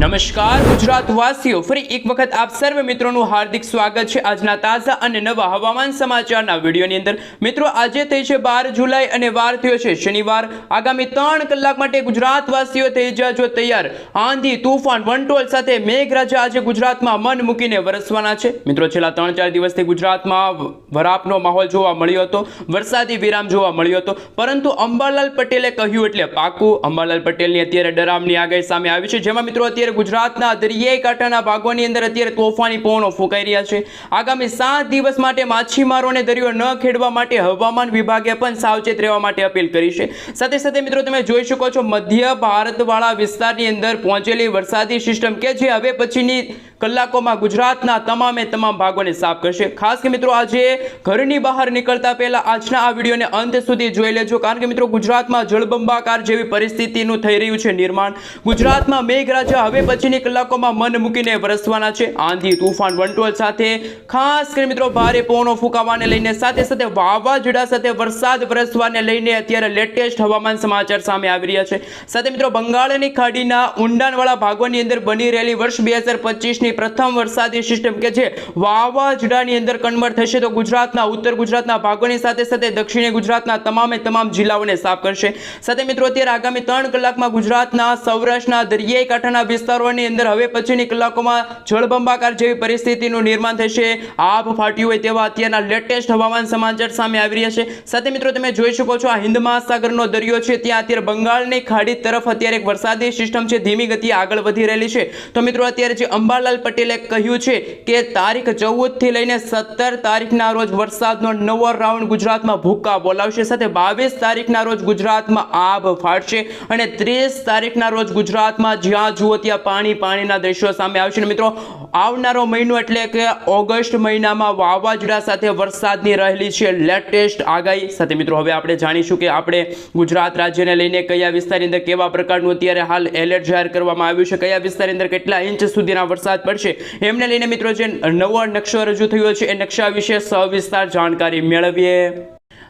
નમસ્કાર, ગુજરાત વાસીઓ, ફરી એક વખત આપ સર્વ મિત્રોનું હાર્દિક સ્વાગત છે આજના તાજા અને નવા હવામાન સમાચારના વિડીયોની અંદર. મિત્રો, આજે થઈ છે બાર જુલાઈ અને વાર થયો છે શનિવાર. આગામી ત્રણ કલાક માટે ગુજરાત વાસીઓ થઈ જજો તૈયાર. આંધી, તુફાન, વંટોળ સાથે મેઘરાજા આજે ગુજરાતમાં મન મૂકીને વરસવાના છે. મિત્રો, છેલ્લા ત્રણ ચાર દિવસથી ગુજરાતમાં વરાપનો માહોલ જોવા મળ્યો હતો, વરસાદી વિરામ જોવા મળ્યો હતો. પરંતુ અંબાલાલ પટેલે કહ્યું એટલે પાકું. અંબાલાલ પટેલની અત્યારે ડરામની આગાહી સામે આવી છે. જેમાં મિત્રો, અત્યારે ગુજરાતના દરિયાઈ કાંઠાના ભાગોની અંદર અત્યારે તોફાની પવનો ફૂંકાઈ રહ્યા છે. આગામી સાત દિવસ માટે માછીમારોને દરિયો ન ખેડવા માટે હવામાન વિભાગે પણ સાવચેત રહેવા માટે અપીલ કરી છે. સાથે સાથે મિત્રો તમે જોઈ શકો છો, મધ્ય ભારતવાળા વિસ્તારની અંદર પહોંચેલી વરસાદી સિસ્ટમ કે જે હવે પછીની કલાકોમાં ગુજરાતના તમામે તમામ ભાગોને સાફ કરશે. ખાસ કે મિત્રો આજે ઘરની બહાર નીકળતા પહેલા આજના આ વિડીયોને અંત સુધી જોઈ લેજો. કારણ કે મિત્રો ગુજરાતમાં જળબંબાકાર જેવી પરિસ્થિતિનું થઈ રહ્યું છે નિર્માણ. ગુજરાતમાં મેઘરાજા હવે પછીની કલાકોમાં મન મૂકીને વરસવાના છે. આંધી તુફાન વંટોલ સાથે. ખાસ કરી મિત્રો, ભારે પવનો ફૂંકાવાને લઈને સાથે સાથે વાવાઝોડા સાથે વરસાદ વરસવાને લઈને અત્યારે લેટેસ્ટ હવામાન સમાચાર સામે આવી રહ્યા છે. સાથે મિત્રો, બંગાળની ખાડીના ઊંડાણવાળા ભાગોની અંદર બની રહેલી વર્ષ બે હજાર પ્રથમ વરસાદી સિસ્ટમ કે જે વાવાઝોડાની અંદર કન્વર્ટ થશે તો ગુજરાતના, ઉત્તર ગુજરાતના ભાગોની સાથે સાથે દક્ષિણ ગુજરાતના તમામે તમામ જિલ્લાઓને સાફ કરશે. સાથે મિત્રો, અત્યારે આગામી ત્રણ કલાકમાં ગુજરાતના સૌરાષ્ટ્રના દરિયાઈ કાંઠાના વિસ્તારોની અંદર હવે પછીની કલાકોમાં જળબંબાકાર જેવી પરિસ્થિતિનું નિર્માણ થશે. આભ ફાટ્યું હોય તેવા અત્યારના લેટેસ્ટ હવામાન સમાચાર સામે આવી રહ્યા છે. સાથે મિત્રો, તમે જોઈ શકો છો આ હિન્દ મહાસાગરનો દરિયો છે. ત્યાં અત્યારે બંગાળની ખાડી તરફ અત્યારે એક વરસાદી સિસ્ટમ છે. ધીમી ગતિએ આગળ વધી રહેલી છે. તો મિત્રો, અત્યારે જે અંબાલાલ પટેલે કહ્યું છે કે તારીખ ચૌદથી લઈને સત્તર તારીખના રોજ વરસાદનો નવો રાઉન્ડ ગુજરાતમાં ભૂકા બોલાવશે. સાથે બાવીસ તારીખના રોજ ગુજરાતમાં આભ ફાટશે અને ત્રીસ તારીખના રોજ ગુજરાતમાં જ્યાં જુઓ ત્યાં પાણી પાણીના દ્રશ્યો સામે આવશે મિત્રો, આવનારો મહિનો એટલે કે ઓગસ્ટ મહિનામાં વાવાઝોડા સાથે વરસાદની રહેલી છે લેટેસ્ટ આગાહી સાથે. મિત્રો, હવે આપણે જાણીશું કે આપણે ગુજરાત રાજ્યને લઈને કયા વિસ્તારની અંદર કેવા પ્રકારનું અત્યારે હાલ એલર્ટ જાહેર કરવામાં આવ્યું છે, કયા વિસ્તારની અંદર કેટલા ઇંચ સુધીના વરસાદ પડશે, એમને લઈને મિત્રો જે નવો નકશો રજૂ થયો છે, એ નકશા વિશે સવિસ્તાર જાણકારી મેળવીએ.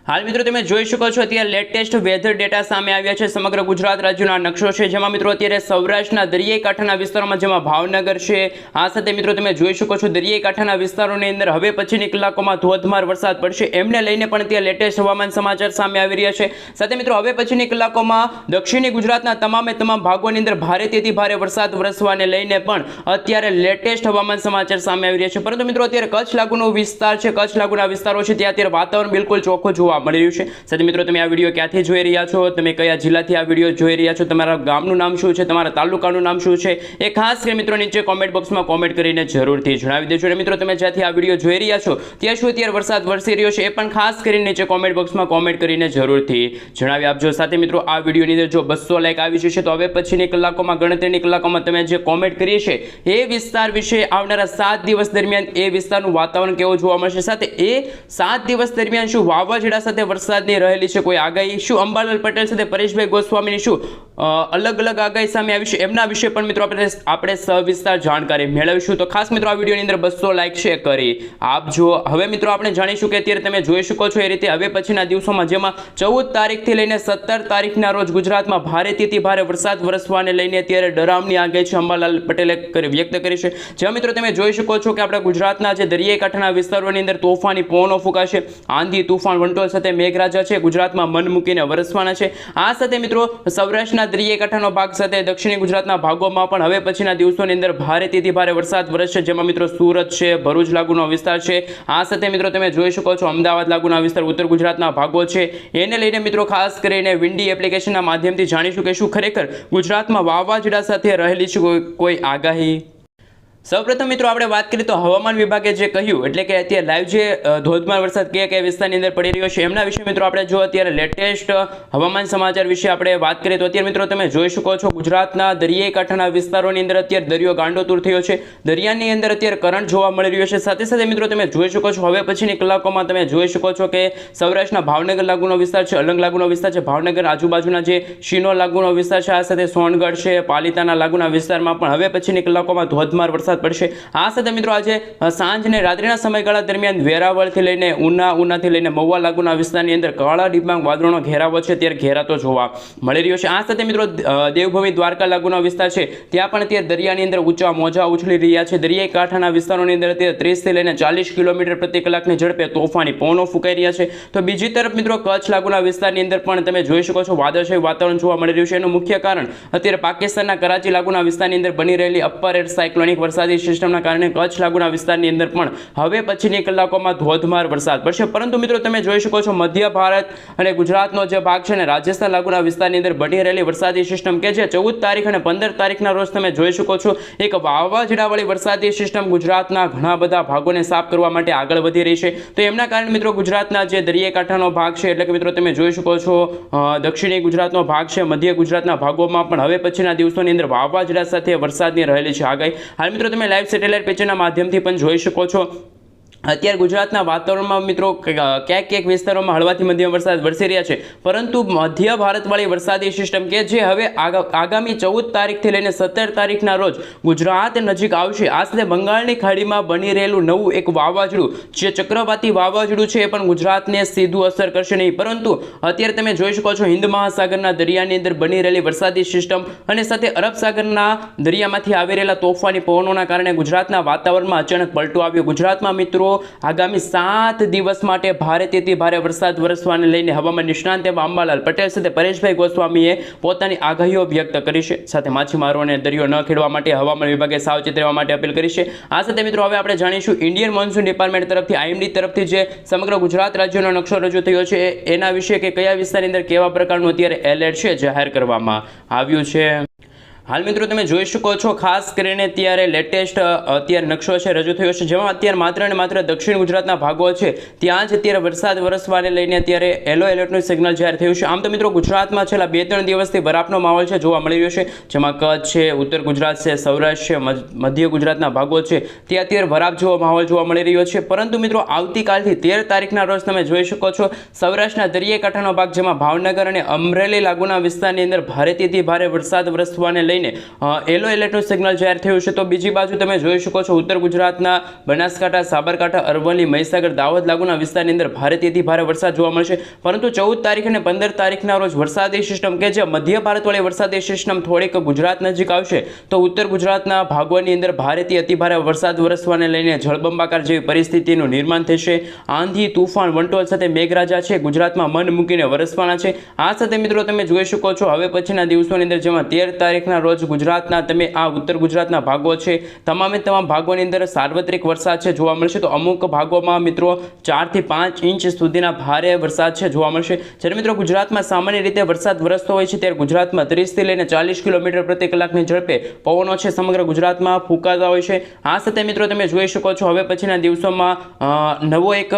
હાલ મિત્રો તમે જોઈ શકો છો અત્યારે લેટેસ્ટ વેધર ડેટા સામે આવ્યા છે. સમગ્ર ગુજરાત રાજ્યના નકશો છે. જેમાં મિત્રો અત્યારે સૌરાષ્ટ્રના દરિયાઈ કાંઠાના વિસ્તારોમાં જેમાં ભાવનગર છે. આ સાથે મિત્રો તમે જોઈ શકો છો દરિયાઈ કાંઠાના વિસ્તારોની અંદર હવે પછીની કલાકોમાં ધોધમાર વરસાદ પડશે. એમને લઈને પણ અત્યારે લેટેસ્ટ હવામાન સમાચાર સામે આવી રહ્યા છે. સાથે મિત્રો હવે પછીની કલાકોમાં દક્ષિણી ગુજરાતના તમામે તમામ ભાગોની અંદર ભારેથી ભારે વરસાદ વરસવાને લઈને પણ અત્યારે લેટેસ્ટ હવામાન સમાચાર સામે આવી રહ્યા છે. પરંતુ મિત્રો અત્યારે કચ્છ લાગુનો વિસ્તાર છે. કચ્છ લાગુના વિસ્તારો છે. ત્યાં અત્યારે વાતાવરણ બિલકુલ ચોખ્ખું જોવા મળી રહ્યું છે. સાથે મિત્રો, તમે આ વીડિયો ક્યાંથી જોઈ રહ્યા છો? તમે કયા જિલ્લાથી આ વીડિયો જોઈ રહ્યા છો? તમારા ગામનું નામ શું છે? તમારા તાલુકાનું નામ શું છે? એ ખાસ કરી મિત્રો નીચે કોમેન્ટ બોક્સમાં કોમેન્ટ કરીને જરૂરથી જણાવી દેજો. અને મિત્રો, તમે જ્યાંથી આ વીડિયો જોઈ રહ્યા છો, ત્યાં શું અત્યારે વરસાદ વરસી રહ્યો છે એ પણ ખાસ કરીને નીચે કોમેન્ટ બોક્સમાં કોમેન્ટ કરીને જરૂરથી જણાવી આપજો. સાથે મિત્રો, આ વિડીયોની અંદર જો બસો લાઈક આવી જશે, તો હવે પછીની કલાકોમાં, ગણતરીની કલાકોમાં તમે જે કોમેન્ટ કરી છે એ વિસ્તાર વિશે આવનારા સાત દિવસ દરમિયાન એ વિસ્તારનું વાતાવરણ કેવું જોવા મળશે? સાથે એ સાત દિવસ દરમિયાન શું વાવાઝોડા સાથે વરસાદની રહેલી છે, કોઈ આગાહી? શું અંબાલાલ પટેલ સાથે પરેશભાઈ ગોસ્વામીની શું અલગ અલગ આગાહી સામે આવી છે? એમના વિશે પણ મિત્રો આપણે આપણે સવિસ્તાર જાણકારી મેળવીશું. તો ખાસ મિત્રો આ વિડીયોની અંદર બસો લાઇક છે કરી આપજો હવે મિત્રો આપણે જાણીશું કે અત્યારે તમે જોઈ શકો છો એ રીતે હવે પછીના દિવસોમાં જેમાં ચૌદ તારીખથી લઈને સત્તર તારીખના રોજ ગુજરાતમાં ભારેથી ભારે વરસાદ વરસવાને લઈને અત્યારે ડરામની આગાહી છે, અંબાલાલ પટેલે વ્યક્ત કરી છે. જ્યાં મિત્રો તમે જોઈ શકો છો કે આપણા ગુજરાતના જે દરિયાઈ કાંઠાના વિસ્તારોની અંદર તોફાની, પવનો ફૂંકાશે, આંધી, તુફાન, વંટોળ સાથે મેઘરાજા છે, ગુજરાતમાં મન મૂકીને વરસવાના છે. આ સાથે મિત્રો સૌરાષ્ટ્રના દરિયાઈ કાંઠાનો ભાગ સાથે દક્ષિણ ગુજરાતના ભાગોમાં પણ હવે પછીના દિવસોની અંદર ભારેથી ભારે વરસાદ વરસશે, જેમાં મિત્રો સુરત છે, ભરૂચ લાગુનો વિસ્તાર છે. આ સાથે મિત્રો તમે જોઈ શકો છો, અમદાવાદ લાગુના વિસ્તાર ઉત્તર ગુજરાતના ભાગો છે. એને લઈને મિત્રો ખાસ કરીને વિન્ડી એપ્લિકેશનના માધ્યમથી જાણીશું કે શું ખરેખર ગુજરાતમાં વાવાઝોડા સાથે રહેલી છે કોઈ આગાહી? સૌપ્રથમ મિત્રો આપણે વાત કરીએ તો હવામાન વિભાગે જે કહ્યું, એટલે કે અત્યારે લાઈવ જે ધોધમાર વરસાદ કયા કયા વિસ્તારની અંદર પડી રહ્યો છે, એમના વિશે મિત્રો આપણે જો અત્યારે લેટેસ્ટ હવામાન સમાચાર વિશે આપણે વાત કરીએ તો અત્યારે મિત્રો તમે જોઈ શકો છો ગુજરાતના દરિયાઈ કાંઠાના વિસ્તારોની અંદર અત્યારે દરિયો ગાંડોતુર થયો છે. દરિયાની અંદર અત્યારે કરંટ જોવા મળી રહ્યો છે. સાથે સાથે મિત્રો તમે જોઈ શકો છો, હવે પછીની કલાકોમાં તમે જોઈ શકો છો કે સૌરાષ્ટ્રના ભાવનગર લાગુનો વિસ્તાર છે, અલંગ લાગુનો વિસ્તાર છે, ભાવનગર આજુબાજુના જે શિનો લાગુનો વિસ્તાર છે, આ સાથે સોનગઢ છે, પાલિતાના લાગુના વિસ્તારમાં પણ હવે પછીની કલાકોમાં ધોધમાર વરસાદ વરસાદ પડશે. આ સાથે મિત્રો આજે અ, સાંજ અને રાત્રિના સમયગાળા દરમિયાન વેરાવળથી લઈને ઉના ઉનાથી લઈને મહુવા લાગુના વિસ્તારની અંદર કાળા ડિબાંગ વાદળોનો ઘેરાવો છે. ત્યારે ઘેરાતો જોવા મળી રહ્યો છે. આ સાથે મિત્રો દેવભૂમિ દ્વારકા લાગુનો વિસ્તાર છે. ત્યાં પણ અત્યારે દરિયાની અંદર ઊંચા મોજા ઉછળી રહ્યા છે. દરિયાઈ કાંઠાના વિસ્તારોની અંદર અત્યારે ત્રીસથી લઈને ચાલીસ કિલોમીટર પ્રતિ કલાકની ઝડપે તોફાની પવનો ફૂંકાઈ રહ્યા છે. તો બીજી તરફ મિત્રો કચ્છ લાગુના વિસ્તારની અંદર પણ તમે જોઈ શકો છો વાદળછાયું વાતાવરણ જોવા મળી રહ્યું છે. એનું મુખ્ય કારણ અત્યારે પાકિસ્તાનના કરાચી લાગુના વિસ્તારની અંદર બની રહેલી અપર એર સાયક્લોનિક વરસાદી સિસ્ટમના કારણે કચ્છ લાગુના વિસ્તારની અંદર પણ હવે પછીની કલાકોમાં ધોધમાર વરસાદ પડશે. પરંતુ મિત્રો તમે જોઈ શકો છો મધ્ય ભારત અને ગુજરાતનો જે ભાગ છે ને, રાજસ્થાન લાગુના વિસ્તારની અંદર બની રહેલી વરસાદી સિસ્ટમ કે જે ચૌદ તારીખ અને પંદર તારીખના રોજ તમે જોઈ શકો છો, એક વાવાઝોડાવાળી વરસાદી સિસ્ટમ ગુજરાતના ઘણા બધા ભાગોને સાફ કરવા માટે આગળ વધી રહી છે. તો એમના કારણે મિત્રો ગુજરાતના જે દરિયાકાંઠાનો ભાગ છે, એટલે કે મિત્રો તમે જોઈ શકો છો દક્ષિણી ગુજરાતનો ભાગ છે, મધ્ય ગુજરાતના ભાગોમાં પણ હવે પછીના દિવસોની અંદર વાવાઝોડા સાથે વરસાદની રહેલી છે આગાહી. હાલ મિત્રો તમે લાઈવ સેટેલાઇટ પિક્ચરના માધ્યમથી પણ જોઈ શકો છો. અત્યારે ગુજરાતના વાતાવરણમાં મિત્રો ક્યાંક ક્યાંક વિસ્તારોમાં હળવાથી મધ્યમ વરસાદ વરસી રહ્યા છે. પરંતુ મધ્ય ભારતવાળી વરસાદી સિસ્ટમ કે જે હવે આગા- આગામી ચૌદ તારીખથી લઈને સત્તર તારીખના રોજ ગુજરાત નજીક આવશે. આશરે બંગાળની ખાડીમાં બની રહેલું નવું એક વાવાઝોડું, જે ચક્રવાતી વાવાઝોડું છે એ પણ ગુજરાતને સીધું અસર કરશે નહીં. પરંતુ અત્યારે તમે જોઈ શકો છો હિન્દ મહાસાગરના દરિયાની અંદર બની રહેલી વરસાદી સિસ્ટમ અને સાથે અરબ સાગરના દરિયામાંથી આવી રહેલા તોફાની પવનોના કારણે ગુજરાતના વાતાવરણમાં અચાનક પલટો આવ્યો. ગુજરાતમાં મિત્રો આગામી સાત દિવસ માટે ભારેથી ભારે વરસાદ વરસવાને લઈને હવામાન નિષ્ણાંત એવા અંબાલાલ પટેલ સાથે પરેશભાઈ ગોસ્વામીએ પોતાની આગાહીઓ વ્યક્ત કરી છે. સાથે માછીમારોને દરિયો ન ખેડવા માટે હવામાન વિભાગે સાવચેત રહેવા માટે અપીલ કરી છે. આ સાથે મિત્રો હવે આપણે જાણીશું ઇન્ડિયન મોન્સૂન ડિપાર્ટમેન્ટ તરફથી આઈએમડી તરફથી જે સમગ્ર ગુજરાત રાજ્યનો નકશો રજૂ થયો છે એના વિશે કે કયા વિસ્તારની અંદર કેવા પ્રકારનું અત્યારે એલર્ટ છે જાહેર કરવામાં આવ્યું છે? હાલ મિત્રો તમે જોઈ શકો છો, ખાસ કરીને ત્યારે લેટેસ્ટ અત્યારે નકશો છે, રજૂ થયો છે, જેમાં અત્યારે માત્ર ને માત્ર દક્ષિણ ગુજરાતના ભાગો છે. ત્યાં જ અત્યારે વરસાદ વરસવાને લઈને અત્યારે યલો એલર્ટનું સિગ્નલ જાહેર થયું છે. આમ તો મિત્રો ગુજરાતમાં છેલ્લા બે ત્રણ દિવસથી બરફનો માહોલ છે, જોવા મળી રહ્યો છે, જેમાં કચ્છ છે, ઉત્તર ગુજરાત છે, સૌરાષ્ટ્ર છે મધ્ય ગુજરાતના ભાગો છે, ત્યાં અત્યારે બરાફ જેવો માહોલ જોવા મળી રહ્યો છે. પરંતુ મિત્રો આવતીકાલથી તેર તારીખના રોજ તમે જોઈ શકો છો, સૌરાષ્ટ્રના દરિયાઈ કાંઠાનો ભાગ, જેમાં ભાવનગર અને અમરેલી લાગુના વિસ્તારની અંદર ભારેથી ભારે વરસાદ વરસવાને લઈને યલો એલર્ટનું સિગ્નલ જાહેર થયું છે. તો બીજી બાજુ તમે જોઈ શકો છો, ઉત્તર ગુજરાતના બનાસકાંઠા, સાબરકાંઠા, અરવલ્લી, મહીસાગર, દાહોદ લાગુના વિસ્તારની અંદર ભારેથી ભારે વરસાદ જોવા મળશે. પરંતુ ચૌદ તારીખ અને પંદર તારીખના રોજ વરસાદી સિસ્ટમ કે જે મધ્ય ભારતવાળી વરસાદી સિસ્ટમ થોડીક ગુજરાત નજીક આવશે, તો ઉત્તર ગુજરાતના ભાગોની અંદર ભારેથી અતિભારે વરસાદ વરસવાને લઈને જળબંબાકાર જેવી પરિસ્થિતિનું નિર્માણ થશે. આંધી, તુફાન, વંટોળ સાથે મેઘરાજા છે. ગુજરાતમાં મન મૂકીને વરસવાના છે. આ સાથે મિત્રો તમે જોઈ શકો છો, હવે પછીના દિવસોની અંદર જેમાં તેર તારીખના રોજ ગુજરાતના તમે આ ઉત્તર ગુજરાતના ભાગો છે. તમામે તમામ ભાગોની અંદર સાર્વત્રિક વરસાદ છે જોવા મળશે. તો અમુક ભાગોમાં મિત્રો ચારથી પાંચ ઇંચ સુધીના ભારે વરસાદ છે જોવા મળશે. જ્યારે મિત્રો ગુજરાતમાં સામાન્ય રીતે વરસાદ વરસતો હોય છે ત્યારે ગુજરાતમાં ત્રીસથી લઈને ચાલીસ કિલોમીટર પ્રતિ કલાકની ઝડપે પવનો છે સમગ્ર ગુજરાતમાં ફૂંકાતા હોય છે. આ સાથે મિત્રો તમે જોઈ શકો છો હવે પછીના દિવસોમાં નવો એક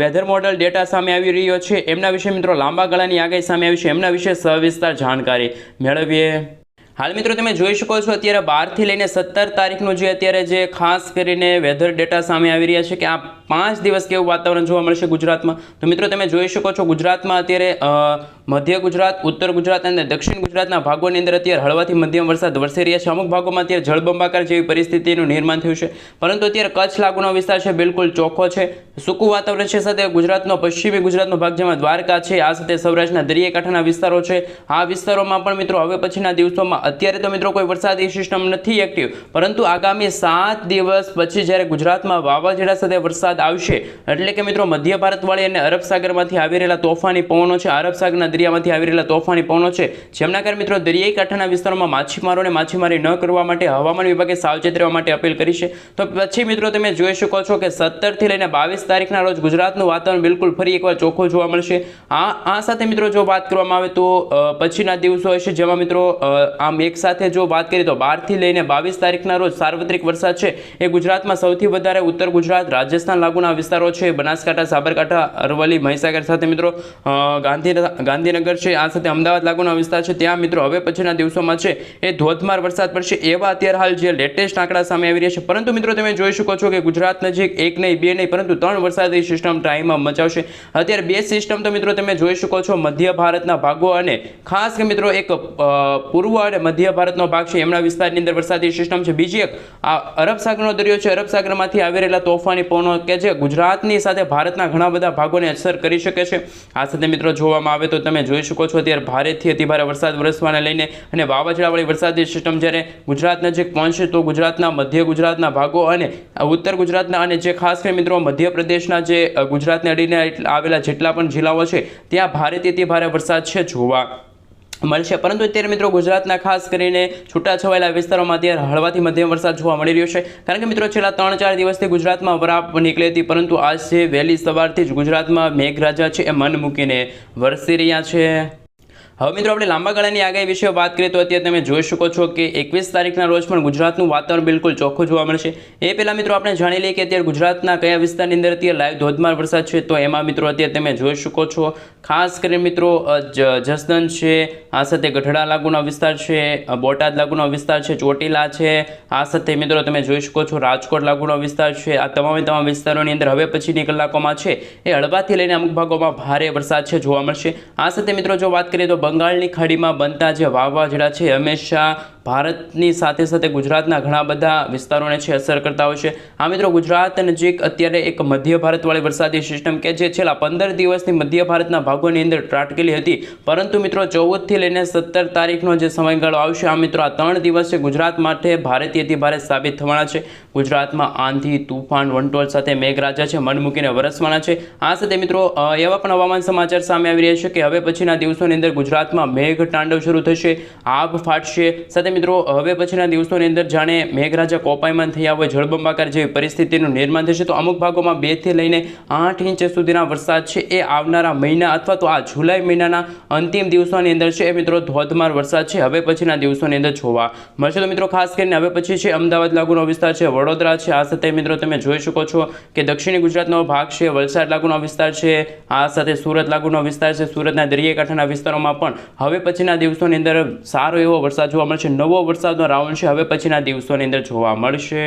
વેધર મોડલ ડેટા સામે આવી રહ્યો છે. એમના વિશે મિત્રો લાંબા ગાળાની આગાહી સામે આવી છે. એમના વિશે સવિસ્તાર જાણકારી મેળવીએ. હાલ મિત્રો તમે જોઈ શકો છો, અત્યારે બારથી લઈને સત્તર તારીખનું જે અત્યારે જે ખાસ કરીને વેધર ડેટા સામે આવી રહ્યા છે કે આ પાંચ દિવસ કેવું વાતાવરણ જોવા મળશે ગુજરાતમાં. તો મિત્રો તમે જોઈ શકો છો, ગુજરાતમાં અત્યારે મધ્ય ગુજરાત, ઉત્તર ગુજરાત અને દક્ષિણ ગુજરાતના ભાગોની અંદર અત્યારે હળવાથી મધ્યમ વરસાદ વરસી રહ્યા છે. અમુક ભાગોમાં અત્યારે જળબંબાકાર જેવી પરિસ્થિતિનું નિર્માણ થયું છે. પરંતુ અત્યારે કચ્છ લાગુનો વિસ્તાર છે, બિલકુલ ચોખ્ખો છે. સૂકું વાતાવરણ છે સાથે ગુજરાતનો, પશ્ચિમી ગુજરાતનો ભાગ જેમાં દ્વારકા છે, આ સાથે સૌરાષ્ટ્રના દરિયાકાંઠાના વિસ્તારો છે. આ વિસ્તારોમાં પણ મિત્રો હવે પછીના દિવસોમાં અત્યારે તો મિત્રો કોઈ વરસાદી સિસ્ટમ નથી એક્ટિવ પરંતુ આગામી સાત દિવસ પછી જ્યારે ગુજરાતમાં વાવાઝોડા સાથે વરસાદ આવશે એટલે કે મિત્રો મધ્ય ભારતવાળી અને અરબ સાગરમાંથી આવી રહેલા તોફાની પવનો છે અરબ સાગરના દરિયામાંથી આવી રહેલા તોફાની પવનો છે જેમના કારણે મિત્રો દરિયાઈ કાંઠાના વિસ્તારોમાં માછીમારોને માછીમારી ન કરવા માટે હવામાન વિભાગે સાવચેત રહેવા માટે અપીલ કરી છે. તો પછી મિત્રો તમે જોઈ શકો છો કે સત્તરથી લઈને બાવીસ તારીખના રોજ ગુજરાતનું વાતાવરણ બિલકુલ ફરી એકવાર ચોખ્ખું જોવા મળશે. આ આ સાથે મિત્રો જો વાત કરવામાં આવે તો પછીના દિવસો હશે જેમાં મિત્રો અ, આમ એક સાથે જો વાત કરીએ તો બારથી લઈને બાવીસ તારીખના રોજ સાર્વત્રિક વરસાદ છે. એ ગુજરાતમાં સૌથી વધારે ઉત્તર ગુજરાત, રાજસ્થાન લાગુના વિસ્તારો છે. બનાસકાંઠા, સાબરકાંઠા, અરવલ્લી, મહીસાગર સાથે મિત્રો ગાંધી ગાંધીનગર છે. આ સાથે અમદાવાદ લાગુના વિસ્તાર છે. ત્યાં મિત્રો હવે પછીના દિવસોમાં છે એ ધોધમાર વરસાદ પડશે એવા અત્યારે હાલ જે લેટેસ્ટ આંકડા સામે આવી રહ્યા છે. પરંતુ મિત્રો તમે જોઈ શકો છો કે ગુજરાત નજીક એક નહીં, બે નહીં, પરંતુ ત્રણ વરસાદી સિસ્ટમ ટાઈમમાં મચાવશે. અત્યારે બે સિસ્ટમ તો મિત્રો તમે જોઈ શકો છો. મધ્ય ભારતના ભાગો અને ખાસ કે મિત્રો એક પૂર્વ અને મધ્ય ભારતનો ભાગ છે. એમના વિસ્તારની અંદર વરસાદી સિસ્ટમ છે. બીજી એક, આ અરબ સાગરનો દરિયો છે. અરબ સાગરમાંથી આવી રહેલા તોફાની પવનો કે જે ગુજરાતની સાથે ભારતના ઘણા બધા ભાગોને અસર કરી શકે છે. આ સાથે મિત્રો જોવામાં આવે તો તમે જોઈ શકો છો, અત્યારે ભારેથી અતિભારે વરસાદ વરસવાને લઈને અને વાવાઝોડાવાળી વરસાદી સિસ્ટમ જ્યારે ગુજરાત નજીક પહોંચશે તો ગુજરાતના મધ્ય ગુજરાતના ભાગો અને ઉત્તર ગુજરાતના અને જે ખાસ કરીને મિત્રો મધ્યપ્રદેશના જે ગુજરાતને અડીને આવેલા જેટલા પણ જિલ્લાઓ છે, ત્યાં ભારેથી અતિભારે વરસાદ છે જોવા. મળશે. પરંતુ અત્યારે મિત્રો ગુજરાતના ખાસ કરીને છૂટાછવાયેલા વિસ્તારોમાં અત્યારે હળવાથી મધ્યમ વરસાદ જોવા મળી રહ્યો છે. કારણ કે મિત્રો છેલ્લા ત્રણ ચાર દિવસથી ગુજરાતમાં વરાપ નીકળી હતી, પરંતુ આજે વહેલી સવારથી જ ગુજરાતમાં મેઘરાજા છે એ મન મૂકીને વરસી રહ્યા છે. હવે મિત્રો આપણે લાંબા ગાળાની આગાહી વિશે વાત કરીએ તો અત્યારે તમે જોઈ શકો છો કે એકવીસ તારીખના રોજ પણ ગુજરાતનું વાતાવરણ બિલકુલ ચોખ્ખું જોવા મળશે. એ પહેલાં મિત્રો આપણે જાણી લઈએ કે અત્યારે ગુજરાતના કયા વિસ્તારની અંદર અત્યારે લાઈવ ધોધમાર વરસાદ છે તો એમાં મિત્રો અત્યારે તમે જોઈ શકો છો. ખાસ કરીને મિત્રો જસદન છે, આ સાથે ગઢડા લાગુનો વિસ્તાર છે બોટાદ લાગુનો વિસ્તાર છે, ચોટીલા છે, આ સાથે મિત્રો તમે જોઈ શકો છો રાજકોટ લાગુનો વિસ્તાર છે, આ તમામે તમામ વિસ્તારોની અંદર હવે પછીની કલાકોમાં છે એ હળવાથી લઈને અમુક ભાગોમાં ભારે વરસાદ છે જોવા મળશે. આ સાથે મિત્રો જો વાત કરીએ તો બંગાળની ખાડીમાં બનતા જે વાવાઝોડા છે હંમેશા ભારતની સાથે સાથે ગુજરાતના ઘણા બધા વિસ્તારોને છે અસર કરતા હોય છે. આ મિત્રો, ગુજરાત નજીક અત્યારે એક મધ્ય ભારતવાળી વરસાદી સિસ્ટમ કે જે છેલ્લા પંદર દિવસથી મધ્ય ભારતના ભાગોની અંદર ત્રાટકેલી હતી. પરંતુ મિત્રો, ચૌદથી લઈને સત્તર તારીખનો જે સમયગાળો આવશે, આ મિત્રો આ ત્રણ દિવસ ગુજરાત માટે ભારેથી ભારે સાબિત થવાના છે. ગુજરાતમાં આંધી, તુફાન, વંટોળ સાથે મેઘરાજા છે, મન મૂકીને વરસવાના છે. આ સાથે મિત્રો એવા પણ હવામાન સમાચાર સામે આવી રહ્યા છે કે હવે પછીના દિવસોની અંદર ગુજરાતમાં મેઘ તાંડવ શરૂ થશે આભ ફાટશે, સાથે મિત્રો. હવે પછીના દિવસોની અંદર જાણે મેઘરાજા કોપાયમાન થયા હોય, જળબંબાકાર જેવી પરિસ્થિતિનું નિર્માણ થશે, તો અમુક ભાગોમાં બેથી લઈને આઠ ઇંચ સુધીના વરસાદ છે એ આવનારા મહિના અથવા તો આ જુલાઈ મહિનાના અંતિમ દિવસોની અંદર છે એ મિત્રો ધોધમાર વરસાદ છે. હવે પછીના દિવસોની અંદર જોવા મળશે. તો મિત્રો, ખાસ કરીને હવે પછી છે અમદાવાદ લાગુનો વિસ્તાર છે, વડોદરા છે. આ સાથે મિત્રો તમે જોઈ શકો છો કે દક્ષિણી ગુજરાતનો ભાગ છે, વલસાડ લાગુનો વિસ્તાર છે, આ સાથે સુરત લાગુનો વિસ્તાર છે, સુરતના દરિયાકાંઠાના વિસ્તારોમાં પણ હવે પછીના દિવસોની અંદર સારો એવો વરસાદ જોવા મળશે. નવો વરસાદનો રાઉન્ડ છે. હવે પછીના દિવસોની અંદર જોવા મળશે.